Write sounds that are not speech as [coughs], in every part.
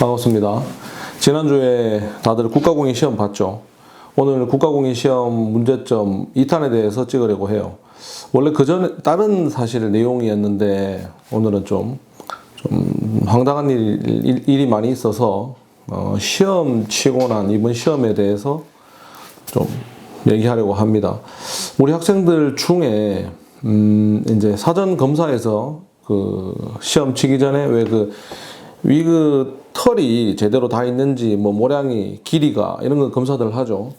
반갑습니다. 지난주에 다들 국가공인 시험 봤죠? 오늘 국가공인 시험 문제점 2탄에 대해서 찍으려고 해요. 원래 그 전에 다른 사실 내용이었는데 오늘은 좀, 좀 황당한 일, 일- 일이 많이 있어서 어, 시험 치고 난 이번 시험에 대해서 좀 얘기하려고 합니다. 우리 학생들 중에 음 이제 사전 검사에서 그 시험 치기 전에 왜그 위그 털이 제대로 다 있는지 뭐 모량이 길이가 이런 거 검사들 하죠.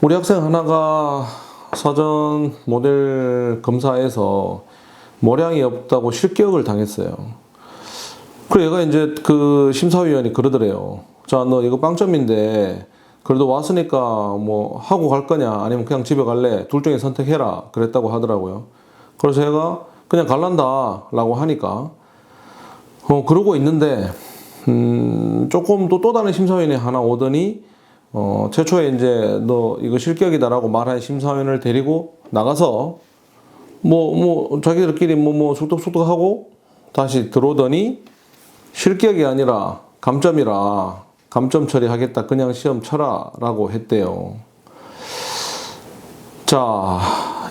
우리 학생 하나가 사전 모델 검사에서 모량이 없다고 실격을 당했어요. 그래 얘가 이제 그 심사위원이 그러더래요. 자, 너 이거 빵점인데 그래도 왔으니까 뭐 하고 갈 거냐 아니면 그냥 집에 갈래 둘 중에 선택해라 그랬다고 하더라고요. 그래서 얘가 그냥 갈란다 라고 하니까 어 그러고 있는데 음 조금 또 또 다른 심사위원이 하나 오더니 어 최초에 이제 너 이거 실격이다라고 말한 심사위원을 데리고 나가서 뭐 뭐 자기들끼리 뭐 뭐 숙덕숙덕 하고 다시 들어오더니 실격이 아니라 감점이라 감점 처리하겠다 그냥 시험 쳐라 라고 했대요. 자,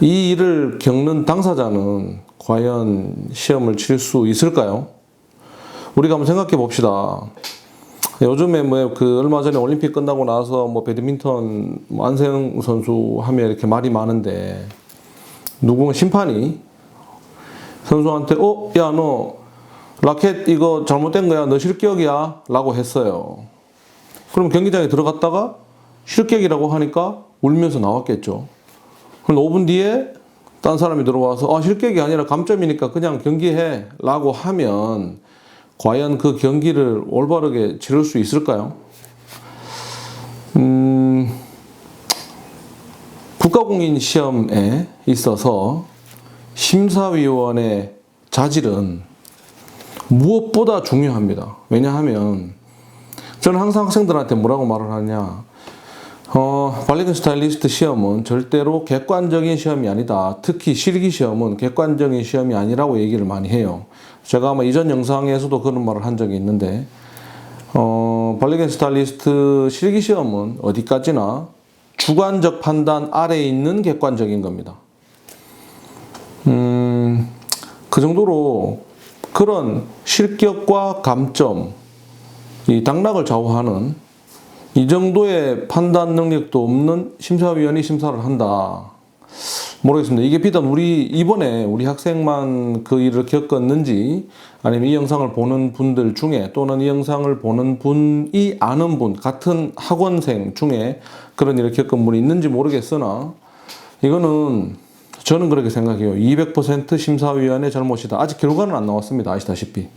이 일을 겪는 당사자는 과연 시험을 칠 수 있을까요? 우리가 한번 생각해 봅시다. 요즘에 뭐 그 얼마 전에 올림픽 끝나고 나서 뭐 배드민턴 뭐 안세영 선수 하면 이렇게 말이 많은데 누구 심판이 선수한테 어, 야 너 라켓 이거 잘못된 거야. 너 실격이야. 라고 했어요. 그럼 경기장에 들어갔다가 실격이라고 하니까 울면서 나왔겠죠. 그럼 5분 뒤에 딴 사람이 들어와서 아, 실격이 아니라 감점이니까 그냥 경기해. 라고 하면 과연 그 경기를 올바르게 치를 수 있을까요? 음, 국가공인 시험에 있어서 심사위원의 자질은 무엇보다 중요합니다. 왜냐하면 저는 항상 학생들한테 뭐라고 말을 하냐. 어, 발리건 스타일리스트 시험은 절대로 객관적인 시험이 아니다. 특히 실기 시험은 객관적인 시험이 아니라고 얘기를 많이 해요. 제가 아마 이전 영상에서도 그런 말을 한 적이 있는데, 어, 발리건 스타일리스트 실기 시험은 어디까지나 주관적 판단 아래에 있는 객관적인 겁니다. 음, 그 정도로 그런 실격과 감점, 이 당락을 좌우하는 이 정도의 판단 능력도 없는 심사위원이 심사를 한다. 모르겠습니다. 이게 비단 우리 이번에 우리 학생만 그 일을 겪었는지 아니면 이 영상을 보는 분들 중에 또는 이 영상을 보는 분이 아는 분 같은 학원생 중에 그런 일을 겪은 분이 있는지 모르겠으나 이거는 저는 그렇게 생각해요. 200% 심사위원의 잘못이다. 아직 결과는 안 나왔습니다. 아시다시피.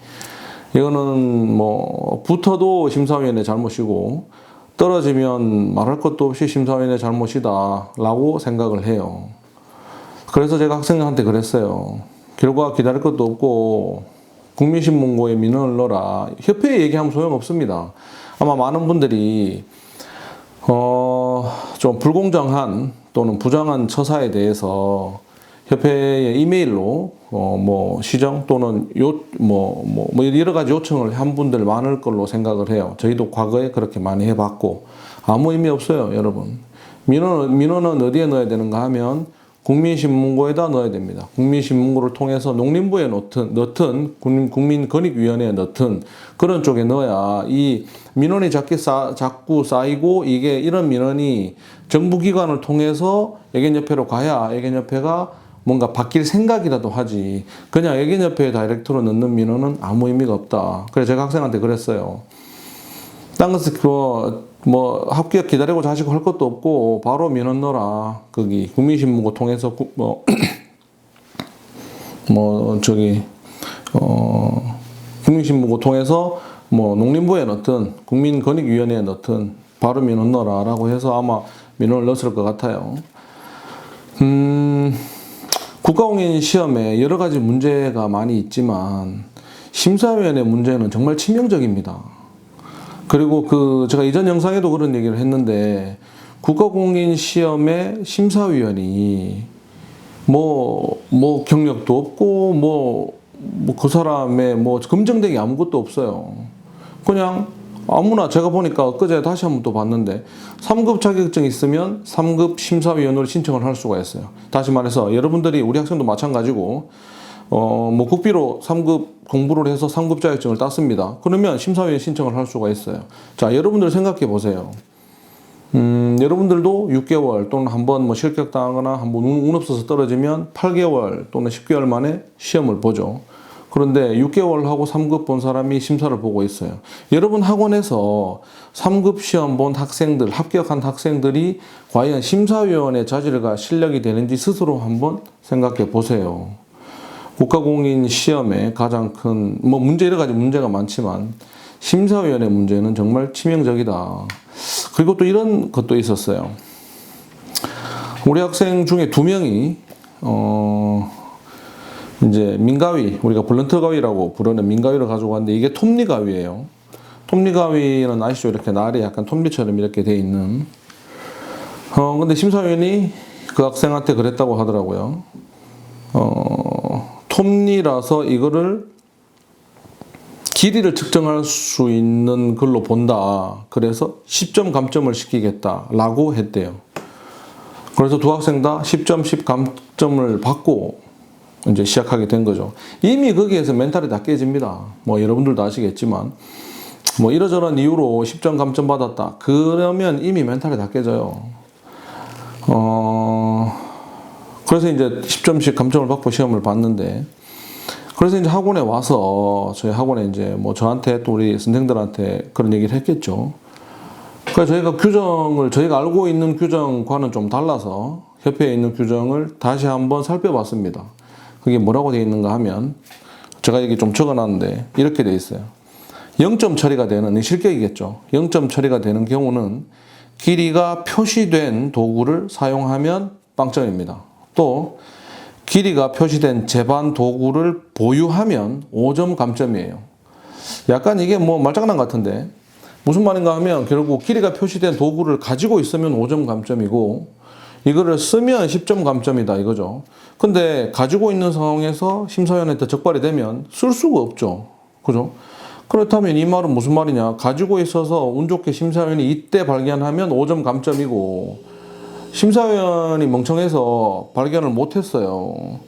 이거는 뭐 붙어도 심사위원의 잘못이고 떨어지면 말할 것도 없이 심사위원의 잘못이다 라고 생각을 해요. 그래서 제가 학생한테 그랬어요. 결과 기다릴 것도 없고 국민신문고에 민원을 넣어라. 협회에 얘기하면 소용없습니다. 아마 많은 분들이 어, 좀 불공정한 또는 부정한 처사에 대해서 협회에 이메일로 어, 뭐 시정 또는 요, 뭐, 뭐, 뭐 여러 가지 요청을 한 분들 많을 걸로 생각을 해요. 저희도 과거에 그렇게 많이 해봤고 아무 의미 없어요, 여러분. 민원, 민원은 어디에 넣어야 되는가 하면 국민신문고에다 넣어야 됩니다. 국민신문고를 통해서 농림부에 넣든, 넣든 국민- 국민권익위원회에 넣든 그런 쪽에 넣어야 이 민원이 자꾸, 쌓, 자꾸 쌓이고 이게 이런 민원이 정부기관을 통해서 애견협회로 가야 애견협회가 뭔가 바뀔 생각이라도 하지 그냥 애견협회 다이렉트로 넣는 민원은 아무 의미가 없다. 그래서 제가 학생한테 그랬어요. 딴 것은 뭐, 뭐 합격 기다리고 자시고 할 것도 없고 바로 민원 넣어라. 거기 국민신문고 통해서 구- 뭐, [coughs] 뭐 저기 어 국민신문고 통해서 뭐 농림부에 넣든 국민권익위원회에 넣든 바로 민원 넣어라라고 해서 아마 민원을 넣었을 것 같아요. 음, 국가공인 시험에 여러 가지 문제가 많이 있지만 심사위원의 문제는 정말 치명적입니다. 그리고 그 제가 이전 영상에도 그런 얘기를 했는데 국가공인 시험의 심사위원이 뭐뭐 경력도 없고 뭐뭐그 사람의 뭐 검증된 게 아무것도 없어요. 그냥 아무나 제가 보니까 엊그제 다시 한번 또 봤는데 3급 자격증 있으면 3급 심사위원으로 신청을 할 수가 있어요. 다시 말해서 여러분들이 우리 학생도 마찬가지고 어, 뭐 국비로 3급 공부를 해서 3급 자격증을 땄습니다. 그러면 심사위원 신청을 할 수가 있어요. 자, 여러분들 생각해 보세요. 음, 여러분들도 6개월 또는 한 번 뭐 실격당하거나 한번 운, 운 없어서 떨어지면 8개월 또는 10개월 만에 시험을 보죠. 그런데 6개월 하고 3급 본 사람이 심사를 보고 있어요. 여러분 학원에서 3급 시험 본 학생들, 합격한 학생들이 과연 심사위원의 자질과 실력이 되는지 스스로 한번 생각해 보세요. 국가공인 시험에 가장 큰, 뭐 문제 여러 가지 문제가 많지만 심사위원의 문제는 정말 치명적이다. 그리고 또 이런 것도 있었어요. 우리 학생 중에 두 명이, 어, 이제 민가위, 우리가 블런트 가위라고 부르는 민가위를 가지고 왔는데 이게 톱니 가위예요. 톱니 가위는 아시죠? 이렇게 날이 약간 톱니처럼 이렇게 돼 있는. 어, 근데 심사위원이 그 학생한테 그랬다고 하더라고요. 어, 톱니라서 이거를 길이를 측정할 수 있는 걸로 본다. 그래서 10점 감점을 시키겠다라고 했대요. 그래서 두 학생 다 10점 10 감점을 받고 이제 시작하게 된 거죠. 이미 거기에서 멘탈이 다 깨집니다. 뭐 여러분들도 아시겠지만 뭐 이러저런 이유로 10점 감점 받았다. 그러면 이미 멘탈이 다 깨져요. 어 그래서 이제 10점씩 감점을 받고 시험을 봤는데 그래서 이제 학원에 와서 저희 학원에 이제 뭐 저한테 또 우리 선생들한테 그런 얘기를 했겠죠. 그러니까 저희가 규정을 저희가 알고 있는 규정과는 좀 달라서 협회에 있는 규정을 다시 한번 살펴봤습니다. 그게 뭐라고 되어 있는가 하면 제가 여기 좀 적어놨는데 이렇게 되어 있어요. 0점 처리가 되는 실격이겠죠. 0점 처리가 되는 경우는 길이가 표시된 도구를 사용하면 빵점입니다. 또 길이가 표시된 제반 도구를 보유하면 5점 감점이에요. 약간 이게 뭐 말장난 같은데 무슨 말인가 하면 결국 길이가 표시된 도구를 가지고 있으면 5점 감점이고 이거를 쓰면 10점 감점이다 이거죠. 근데 가지고 있는 상황에서 심사위원한테 적발이 되면 쓸 수가 없죠. 그죠? 그렇다면 이 말은 무슨 말이냐? 가지고 있어서 운 좋게 심사위원이 이때 발견하면 5점 감점이고 심사위원이 멍청해서 발견을 못했어요.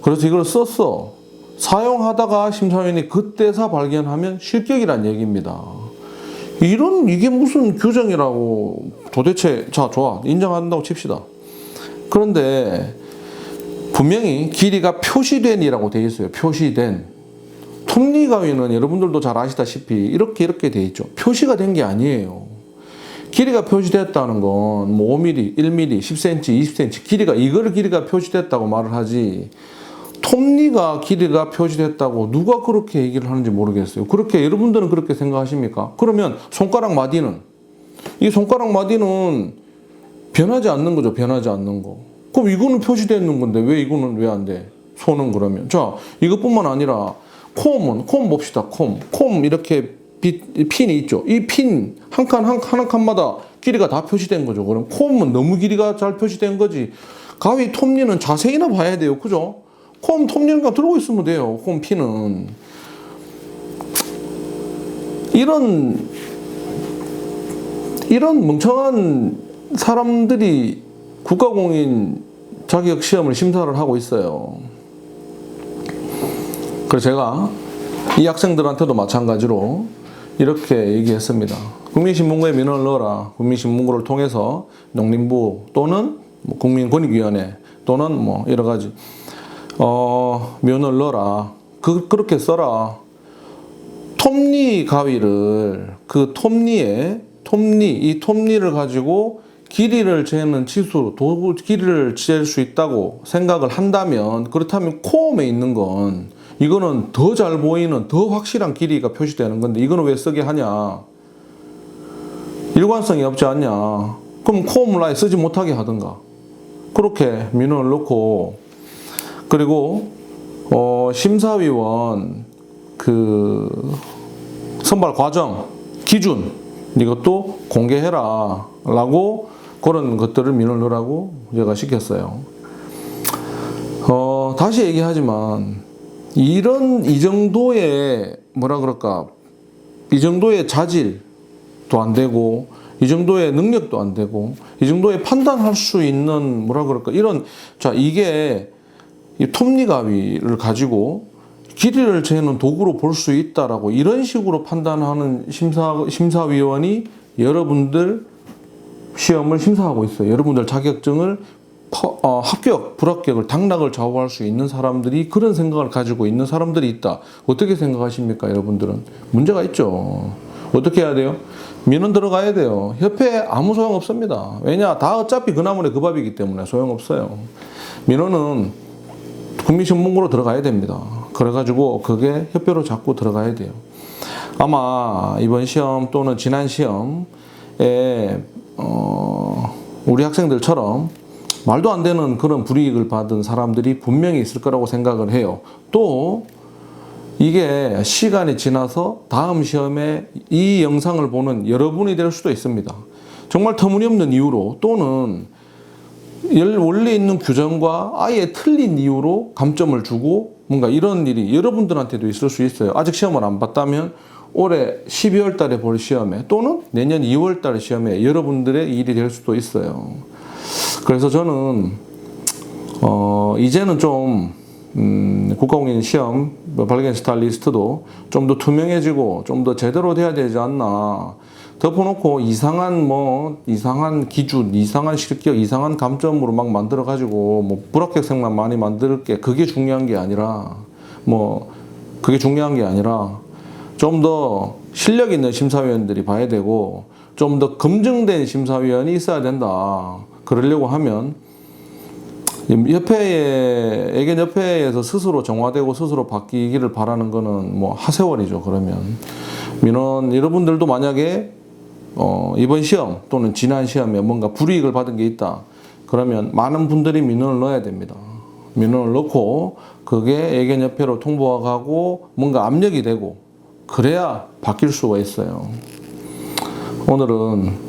그래서 이걸 썼어. 사용하다가 심사위원이 그때서 발견하면 실격이란 얘기입니다. 이런 이게 무슨 규정이라고 도대체 자 좋아 인정한다고 칩시다. 그런데 분명히 길이가 표시된이라고 되어 있어요. 표시된. 톱니 가위는 여러분들도 잘 아시다시피 이렇게 이렇게 되어 있죠. 표시가 된 게 아니에요. 길이가 표시됐다는 건 뭐 5mm, 1mm, 10cm, 20cm 길이가 이걸 길이가 표시됐다고 말을 하지. 톱니가 길이가 표시됐다고 누가 그렇게 얘기를 하는지 모르겠어요. 그렇게 여러분들은 그렇게 생각하십니까? 그러면 손가락 마디는 이 손가락 마디는 변하지 않는 거죠. 변하지 않는 거. 그럼 이거는 표시되는 건데 왜 이거는 왜 안 돼? 손은 그러면 자 이것뿐만 아니라 콤은 콤 봅시다. 콤. 콤 이렇게 빛, 핀이 있죠. 이 핀 한 칸 한 칸 한 칸마다 길이가 다 표시된 거죠. 그럼 콤은 너무 길이가 잘 표시된 거지. 가위 톱니는 자세히나 봐야 돼요. 그죠? 콤 톱니는 들고 있으면 돼요. 콤 핀은 이런 이런 멍청한 사람들이 국가공인 자격 시험을 심사를 하고 있어요. 그래서 제가 이 학생들한테도 마찬가지로 이렇게 얘기했습니다. 국민신문고에 민원을 넣어라. 국민신문고를 통해서 농림부 또는 뭐 국민권익위원회 또는 뭐 여러 가지 어, 면을 넣어라. 그, 그렇게 써라. 톱니 가위를 그 톱니에 톱니 이 톱니를 가지고 길이를 재는 치수 도구 길이를 잴 수 있다고 생각을 한다면 그렇다면 코엄에 있는 건 이거는 더 잘 보이는 더 확실한 길이가 표시되는 건데 이거는 왜 쓰게 하냐? 일관성이 없지 않냐? 그럼 코엄을 아예 쓰지 못하게 하든가. 그렇게 민원을 넣고 그리고 어, 심사위원 그 선발 과정 기준 이것도 공개해라 라고 그런 것들을 민원을 넣으라고 제가 시켰어요. 어, 다시 얘기하지만 이런 이 정도의 뭐라 그럴까 이 정도의 자질도 안 되고 이 정도의 능력도 안 되고 이 정도의 판단할 수 있는 뭐라 그럴까 이런 자 이게 이 톱니가위를 가지고 길이를 재는 도구로 볼 수 있다라고 이런 식으로 판단하는 심사 심사위원이 여러분들 시험을 심사하고 있어요. 여러분들 자격증을 퍼- 어, 합격, 불합격을 당락을 좌우할 수 있는 사람들이 그런 생각을 가지고 있는 사람들이 있다. 어떻게 생각하십니까, 여러분들은? 문제가 있죠. 어떻게 해야 돼요? 민원 들어가야 돼요. 협회 아무 소용 없습니다. 왜냐, 다 어차피 그 나물에 그 밥이기 때문에 소용 없어요. 민원은 국민신문고로 들어가야 됩니다. 그래가지고 그게 협회로 자꾸 들어가야 돼요. 아마 이번 시험 또는 지난 시험에 어, 우리 학생들처럼 말도 안 되는 그런 불이익을 받은 사람들이 분명히 있을 거라고 생각을 해요. 또 이게 시간이 지나서 다음 시험에 이 영상을 보는 여러분이 될 수도 있습니다. 정말 터무니없는 이유로 또는 열- 원래 있는 규정과 아예 틀린 이유로 감점을 주고 뭔가 이런 일이 여러분들한테도 있을 수 있어요. 아직 시험을 안 봤다면 올해 12월 달에 볼 시험에 또는 내년 2월 달 시험에 여러분들의 일이 될 수도 있어요. 그래서 저는 어 이제는 좀 음, 국가공인 시험 뭐 발견 스타일리스트도 좀 더 투명해지고 좀 더 제대로 돼야 되지 않나. 덮어놓고 이상한 뭐 이상한 기준, 이상한 실격, 이상한 감점으로 막 만들어 가지고 뭐 불합격생만 많이 만들 게 그게 중요한 게 아니라 뭐 그게 중요한 게 아니라 좀 더 실력 있는 심사위원들이 봐야 되고 좀 더 검증된 심사위원이 있어야 된다. 그러려고 하면 협회에 애견 협회에서 스스로 정화되고 스스로 바뀌기를 바라는 거는 뭐 하세월이죠. 그러면 민원 여러분들도 만약에 어, 이번 시험 또는 지난 시험에 뭔가 불이익을 받은 게 있다. 그러면 많은 분들이 민원을 넣어야 됩니다. 민원을 넣고 그게 애견협회로 통보하고 뭔가 압력이 되고 그래야 바뀔 수가 있어요. 오늘은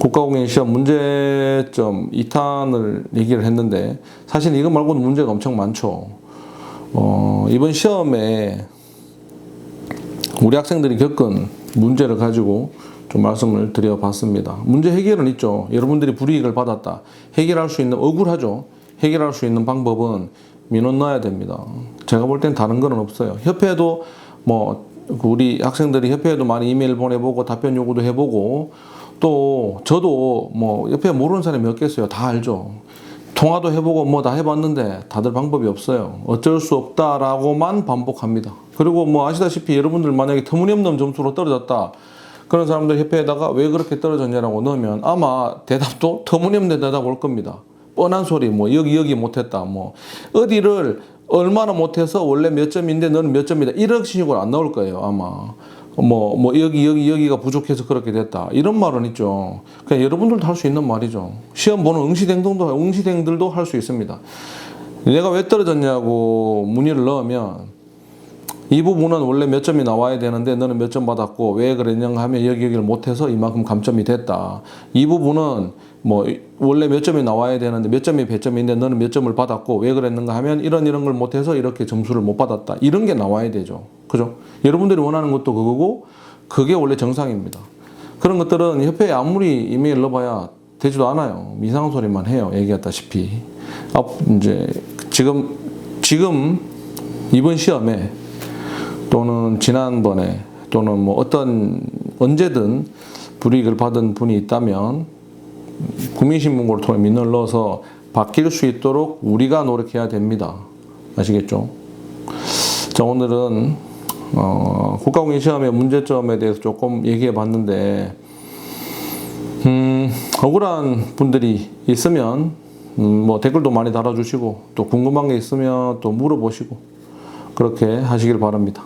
국가공인 시험 문제점 2탄을 얘기를 했는데 사실 이거 말고도 문제가 엄청 많죠. 어, 이번 시험에 우리 학생들이 겪은 문제를 가지고 좀 말씀을 드려봤습니다. 문제 해결은 있죠. 여러분들이 불이익을 받았다. 해결할 수 있는 억울하죠. 해결할 수 있는 방법은 민원 넣어야 됩니다. 제가 볼 땐 다른 건 없어요. 협회도 뭐 우리 학생들이 협회에도 많이 이메일 보내보고 답변 요구도 해보고 또 저도 뭐 옆에 모르는 사람이 몇 겠어요. 다 알죠. 통화도 해보고 뭐 다 해봤는데 다들 방법이 없어요. 어쩔 수 없다라고만 반복합니다. 그리고 뭐 아시다시피 여러분들 만약에 터무니없는 점수로 떨어졌다. 그런 사람들 협회에다가 왜 그렇게 떨어졌냐라고 넣으면 아마 대답도 터무니없는 대답 올 겁니다. 뻔한 소리 뭐 여기 여기 못했다 뭐 어디를 얼마나 못해서 원래 몇 점인데 너는 몇 점이다. 이런 식으로 안 나올 거예요 아마. 뭐 뭐 여기 여기 여기가 부족해서 그렇게 됐다. 이런 말은 있죠. 그냥 여러분들도 할 수 있는 말이죠. 시험 보는 응시생들도 응시생들도 할 수 있습니다. 내가 왜 떨어졌냐고 문의를 넣으면 이 부분은 원래 몇 점이 나와야 되는데 너는 몇 점 받았고 왜 그랬냐 하면 여기 여기를 못해서 이만큼 감점이 됐다. 이 부분은 뭐 원래 몇 점이 나와야 되는데 몇 점이 배점인데 너는 몇 점을 받았고 왜 그랬는가 하면 이런 이런 걸 못해서 이렇게 점수를 못 받았다. 이런 게 나와야 되죠. 그죠? 여러분들이 원하는 것도 그거고 그게 원래 정상입니다. 그런 것들은 협회에 아무리 이메일 넣어봐야 되지도 않아요. 이상한 소리만 해요. 얘기했다시피. 앞 이제 지금 지금 이번 시험에 또는 지난번에 또는 뭐 어떤 언제든 불이익을 받은 분이 있다면 국민신문고를 통해 민원을 넣어서 바뀔 수 있도록 우리가 노력해야 됩니다. 아시겠죠? 자 오늘은 어, 국가공인 시험의 문제점에 대해서 조금 얘기해 봤는데 음, 억울한 분들이 있으면 음, 뭐 댓글도 많이 달아주시고 또 궁금한 게 있으면 또 물어보시고 그렇게 하시길 바랍니다.